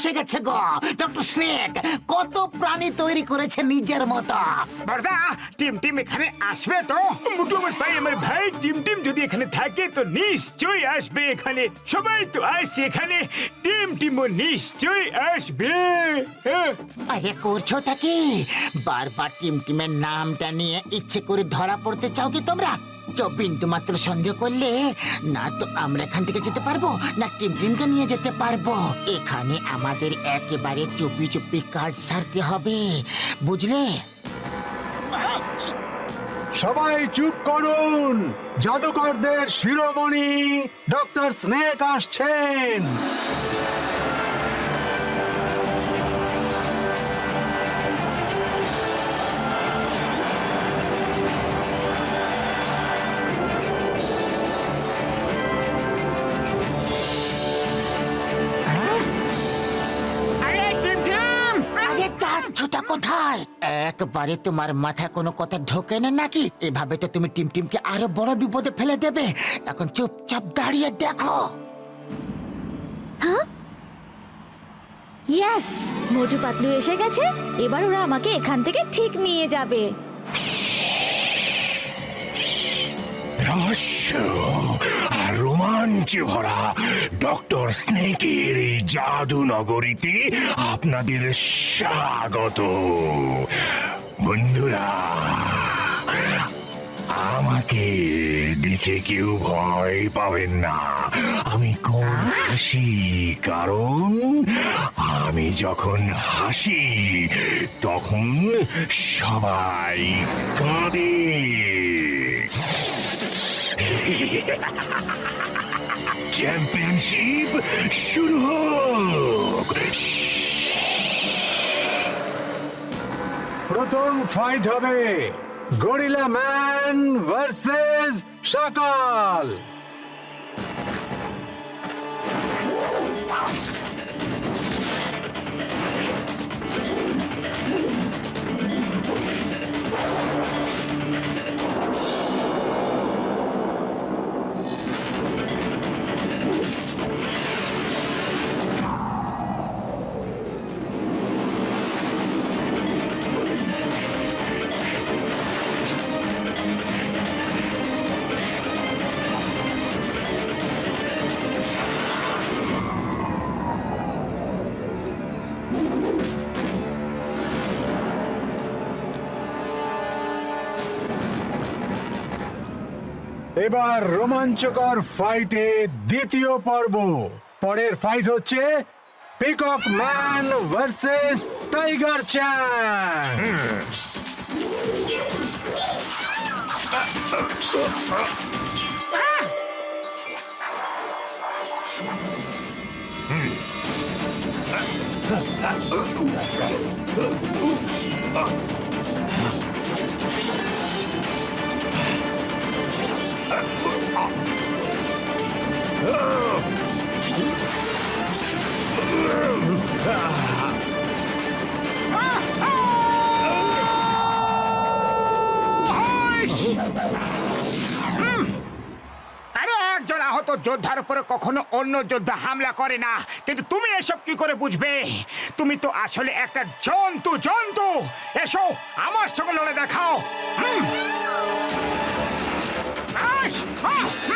বসে গেছে গো doctor snake কত প্রাণী তৈরি করেছে নিজের মতো। বর্দা টিম টিম এখানে আসবে তো? মুটু আমার ভাই আমার ভাই টিম টিম যদি এখানে থাকে তো নিশ্চয়ই আসবে এখানে। সবাই তো আসছে এখানে। টিম টিমও নিশ্চয়ই আসবে। হ্যাঁ। আরে করছোটা কি? বারবার টিম টিমের নামটা নিয়ে ইচ্ছে করে ধরা পড়তে চাও কি তোমরা? কেউ বিন্দু মাত্র সন্দেহ করলে না তো আমরা এখান থেকে যেতে পারব, না টিম টিমকে নিয়ে যেতে পারব। এখানে আমাদের একেবারে চুপি চুপি কাজ সারতে হবে, বুঝলে? সবাই চুপ করুন। জাদুকরদের শিরোমণি ডক্টর স্নেক আসছেন যাচ্ছটা কোথায়? একবারে তোমার মাথায় কোনো কথা ঢোকে না নাকি? এভাবে তো তুমি টিম টিমকে আরও বড় বিপদে ফেলে দেবে। এখন চুপচাপ দাঁড়িয়ে দেখো। ইয়েস মোটু পাতলু এসে গেছে। এবার ওরা আমাকে এখান থেকে ঠিক নিয়ে যাবে। রহস্য। রোমাঞ্চ ভরা ডক্টর স্নেকের এই জাদু নগরীতে আপনাদের স্বাগত। বন্ধুরা, আমাকে দেখে কেউ ভয় পাবেন না। আমি কোন হাসি, কারণ আমি যখন হাসি, তখন সবাই কাঁদে। চ্যাম্পিয়নশিপ শুরু হোক। প্রথম ফাইট হবে গরিলা ম্যান ভার্সেস সকাল এবার রোমাঞ্চকর ফাইটে দ্বিতীয় পর্ব। পরের ফাইট হচ্ছে peacock man versus tiger Chan আরে একজন আহত যোদ্ধার উপরে কখনো অন্য যোদ্ধা হামলা করে না। কিন্তু তুমি এসব কি করে বুঝবে? তুমি তো আসলে একটা জন্তু জন্তু! এসো, আমার সঙ্গে লড়ে দেখাও। হুম। 哈！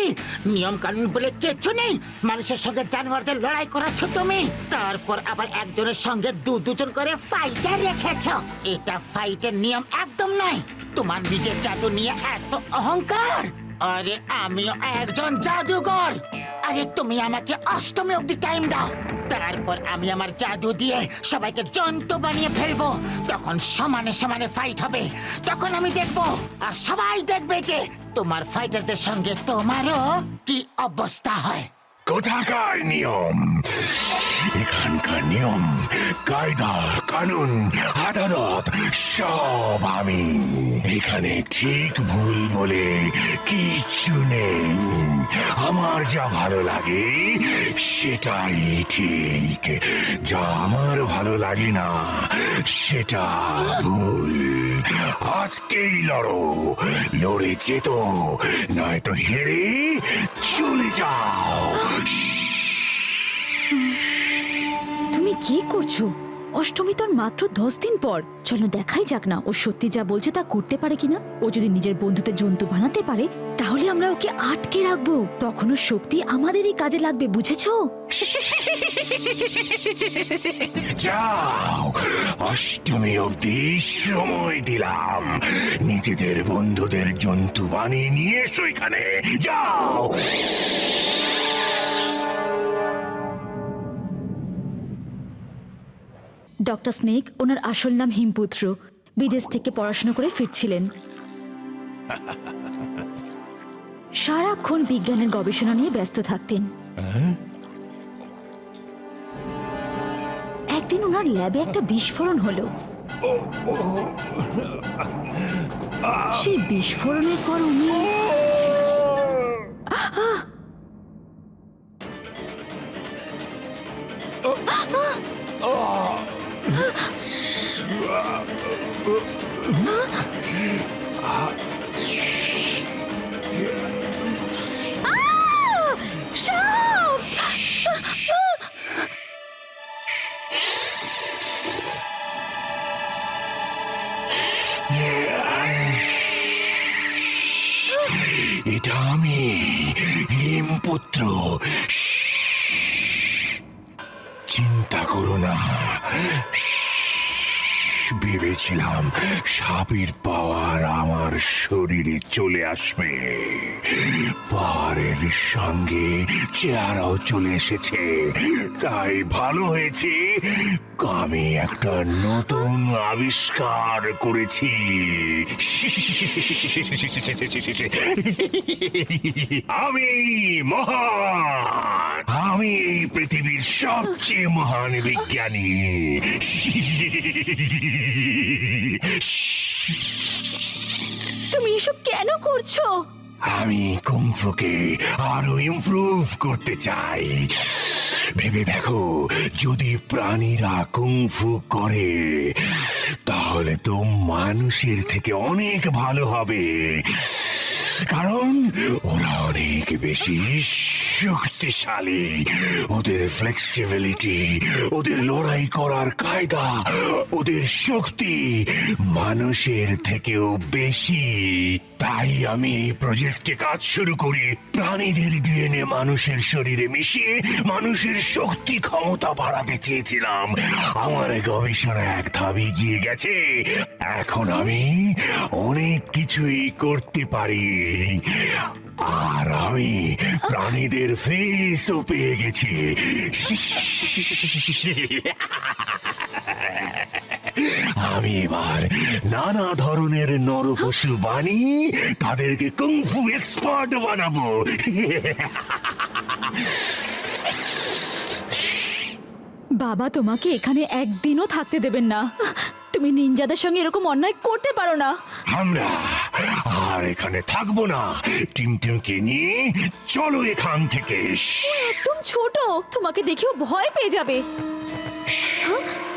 হচ্ছেটা কি নিয়ম কানুন বলে কিছু নেই। মানুষের সঙ্গে জানোয়ারদের লড়াই করাচ্ছ তুমি। তারপর আবার একজনের সঙ্গে দু দুজন করে ফাইটার রেখেছ। এটা ফাইটের নিয়ম একদম নাই তোমার নিজের জাদু নিয়ে এত অহংকার। আরে আমিও একজন জাদুকর। আরে তুমি আমাকে অষ্টমী অব্দি টাইম দাও। তারপর আমি আমার জাদু দিয়ে সবাইকে জন্তু বানিয়ে ফেলব। তখন সমানে সমানে ফাইট হবে। তখন আমি দেখব, আর সবাই দেখবে যে তোমার ফাইটারদের সঙ্গে তোমারও কি অবস্থা হয়। কোথাকার নিয়ম? এখানকার নিয়ম, কায়দা, কানুন, আদালত, সব আমি। এখানে ঠিক ভুল বলে কিচ্ছু নেই। আমার যা ভালো লাগে, সেটাই ঠিক। যা আমার ভালো লাগে না, সেটা ভুল। আজকেই লড়ো। লড়ে যেত নয়তো হেরে চলে যাও। তুমি কি করছ? অষ্টমী তোর মাত্র দশ দিন পর। চলো দেখাই যাক না, ও সত্যি যা বলছে তা করতে পারে কিনা? ও যদি নিজের বন্ধুতে জন্তু বানাতে পারে, তাহলে আমরা ওকে আটকে রাখব। তখন শক্তি আমাদেরই কাজে লাগবে, বুঝেছ? যাও, অষ্টমী অবধি সময় দিলাম। নিজেদের বন্ধুদের জন্তু বানিয়ে নিয়ে এসো এখানে। যাও। ডক্টর স্নেক ওনার আসল নাম হিমপুত্র। বিদেশ থেকে পড়াশোনা করে ফিরছিলেন। সারাক্ষণ বিজ্ঞানের গবেষণা নিয়ে ব্যস্ত থাকতেন। একদিন ওনার ল্যাবে একটা বিস্ফোরণ হলো। সেই বিস্ফোরণের পর উনি ভেবেছিলাম সাপের পাওয়ার আমার শরীরে চলে আসবে। পাহাড়ের সঙ্গে চেহারাও চলে এসেছে। তাই ভালো হয়েছে। আমি একটা নতুন আবিষ্কার করেছি। আমি আমি এই পৃথিবীর সবচেয়ে মহান বিজ্ঞানী। তুমি এসব কেন করছ? আমি কুংফুকে আরও ইমপ্রুভ করতে চাই। ভেবে দেখো যদি প্রাণীরা কুংফু করে তাহলে তো মানুষের থেকে অনেক ভালো হবে। কারণ ওরা অনেক বেশি শক্তিশালী। ওদের ফ্লেক্সিবিলিটি ওদের লড়াই করার কায়দা, ওদের শক্তি মানুষের থেকেও বেশি। তাই আমি এই প্রজেক্টে কাজ শুরু করি। প্রাণীদের ডিএনএ মানুষের শরীরে মিশিয়ে মানুষের শক্তি ক্ষমতা বাড়াতে চেয়েছিলাম। আমার গবেষণা এক ধাপ এগিয়ে গেছে। এখন আমি অনেক কিছুই করতে পারি। আর আমি প্রাণীদের ফেসও পেয়ে গেছি। আমি এবার নানা ধরনের নরপশু বানিয়ে তাদেরকে কুংফু এক্সপার্ট বানাবো। বাবা তোমাকে এখানে একদিনও থাকতে দেবেন না। তুমি নিনজাদের সঙ্গে এরকম অন্যায় করতে পারো না। আমরা আর এখানে থাকব না। টিম টিমকে নিয়ে চলো এখান থেকে। একদম ছোট। তোমাকে দেখেও ভয় পেয়ে যাবে। দাদু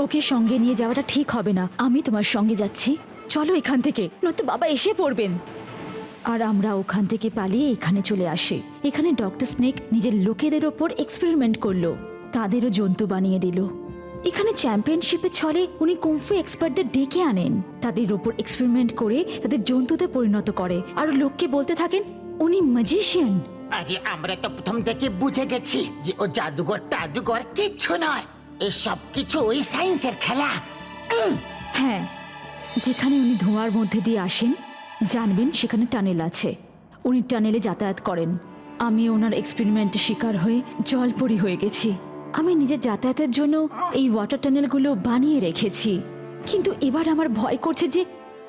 ওকে সঙ্গে নিয়ে যাওয়াটা ঠিক হবে না। আমি তোমার সঙ্গে যাচ্ছি। চলো এখান থেকে, নয়তো বাবা এসে পড়বেন। আর আমরা ওখান থেকে পালিয়ে এখানে চলে আসি। এখানে ডক্টর স্নেক নিজের লোকেদের ওপর এক্সপেরিমেন্ট করল। তাদেরও জন্তু বানিয়ে দিল। এখানে চ্যাম্পিয়নশিপে ছলে উনি কুম্ফু এক্সপার্টদের ডেকে আনেন। তাদের ওপর এক্সপেরিমেন্ট করে তাদের জন্তুতে পরিণত করে। আর লোককে বলতে থাকেন, উনি ম্যাজিশিয়ান আরে আমরা তো প্রথম থেকে বুঝে গেছি যে ও জাদুঘর টাদুঘর কিচ্ছু নয়। এসব কিছু ওই সায়েন্সের খেলা। হ্যাঁ যেখানে উনি ধোঁয়ার মধ্যে দিয়ে আসেন জানবেন সেখানে টানেল আছে। উনি টানেলে যাতায়াত করেন। আমি ওনার এক্সপেরিমেন্টে শিকার হয়ে জল জলপরি হয়ে গেছি। আমি নিজের যাতায়াতের জন্য এই ওয়াটার টানেলগুলো বানিয়ে রেখেছি। কিন্তু এবার আমার ভয় করছে যে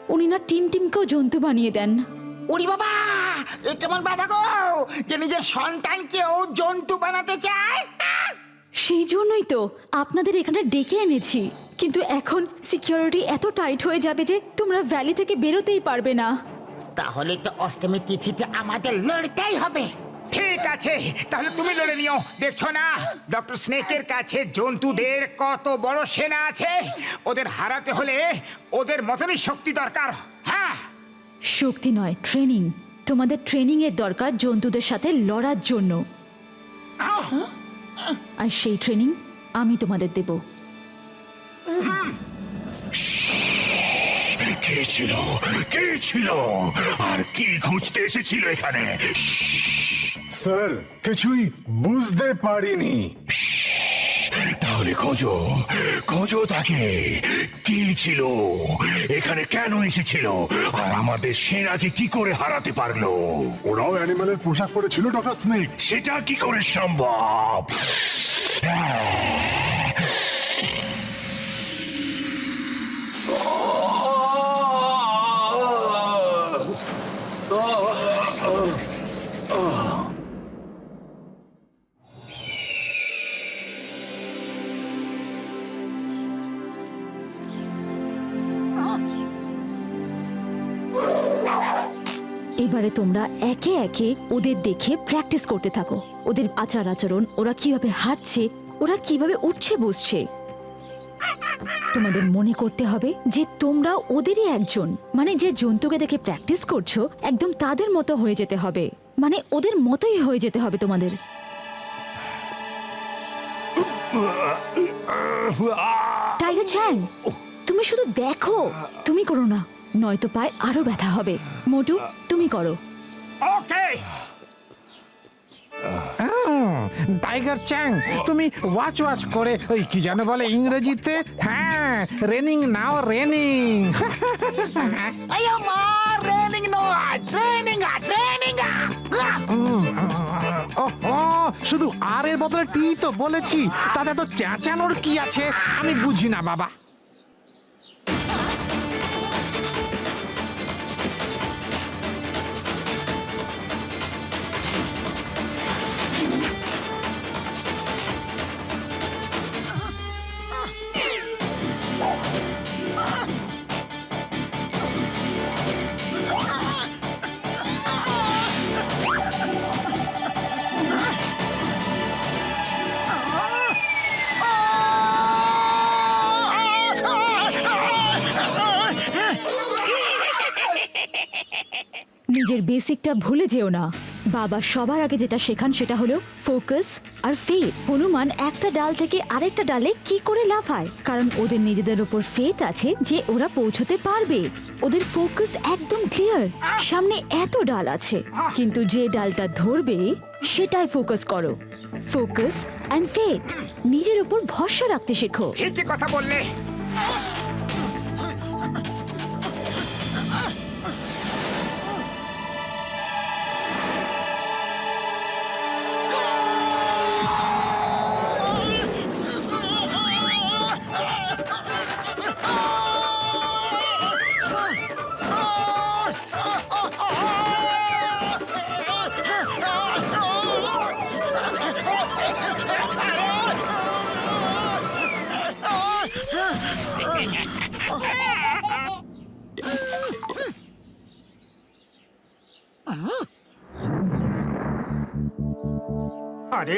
উনি না টিম টিমকেও জন্তু বানিয়ে দেন। উড়ি বাবা এ কেমন বাবা গো? যে নিজের সন্তানকেও জন্তু বানাতে চায়! সেই জন্যই তো আপনাদের এখানে ডেকে এনেছি। কিন্তু এখন সিকিউরিটি এত টাইট হয়ে যাবে যে তোমরা ভ্যালি থেকে বেরোতেই পারবে না। তাহলে তো অষ্টমী তিথিতে আমাদের লড়তেই হবে। ঠিক আছে তাহলে তুমি লড়ে নিও। দেখছ না? ডক্টর স্নেকের কাছে জন্তুদের কত বড় সেনা আছে। ওদের হারাতে হলে ওদের মতনই শক্তি দরকার। হ্যাঁ? শক্তি নয় ট্রেনিং তোমাদের ট্রেনিং এর দরকার জন্তুদের সাথে লড়ার জন্য। আর সেই ট্রেনিং আমি তোমাদের দেব। কে ছিল? কে ছিল? আর কি খুঁজতে এসেছিল এখানে? স্যার কিছুই বুঝতে পারিনি। তাহলে খোঁজো খোঁজো তাকে। কি ছিল? এখানে কেন এসেছিল? আর আমাদের সেনাকে কি করে হারাতে পারল? ওরাও অ্যানিমালের পোশাক পরেছিল ডক্টর স্নেক। সেটা কি করে সম্ভব? এবারে তোমরা একে একে ওদের দেখে প্র্যাকটিস করতে থাকো ওদের আচার আচরণ ওরা কীভাবে হাঁটছে ওরা কীভাবে উঠছে বসছে তোমাদের মনে করতে হবে যে তোমরা ওদেরই একজন মানে যে জন্তুকে দেখে প্র্যাকটিস করছ একদম তাদের মতো হয়ে যেতে হবে মানে ওদের মতোই হয়ে যেতে হবে তোমাদের টাইগার চ্যাং তুমি শুধু দেখো তুমি করো না নয়তো পায়ে আরও ব্যথা হবে। মোটু তুমি করো। ওকে! টাইগার চ্যাং তুমি ওয়াচ ওয়াচ করে ওই কি যেন বলে ইংরেজিতে? হ্যাঁ রেনিং নাও রেনিং। ট্রেনিং ও ও শুধু আর এর বদলে টি তো বলেছি তাতে তো চেঁচানোর কি আছে? আমি বুঝি না বাবা। বেসিকটা ভুলে যেও না। বাবা, সবার আগে যেটা শেখান সেটা হলো ফোকাস আর ফেথ। হনুমান একটা ডাল থেকে আরেকটা ডালে কি করে লাফায়? কারণ ওদের নিজেদের ওপর ফেথ আছে যে ওরা পৌঁছতে পারবে। ওদের ফোকাস একদম ক্লিয়ার। সামনে এত ডাল আছে। কিন্তু যে ডালটা ধরবে, সেটাই ফোকাস করো। Focus and faith. নিজের ওপর ভরসা রাখতে শেখো। ঠিকই কথা বললে।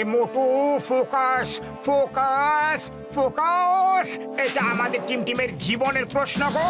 Motu focus focus focus. এটা আমাদের টিম টিমের জীবনের প্রশ্ন গো।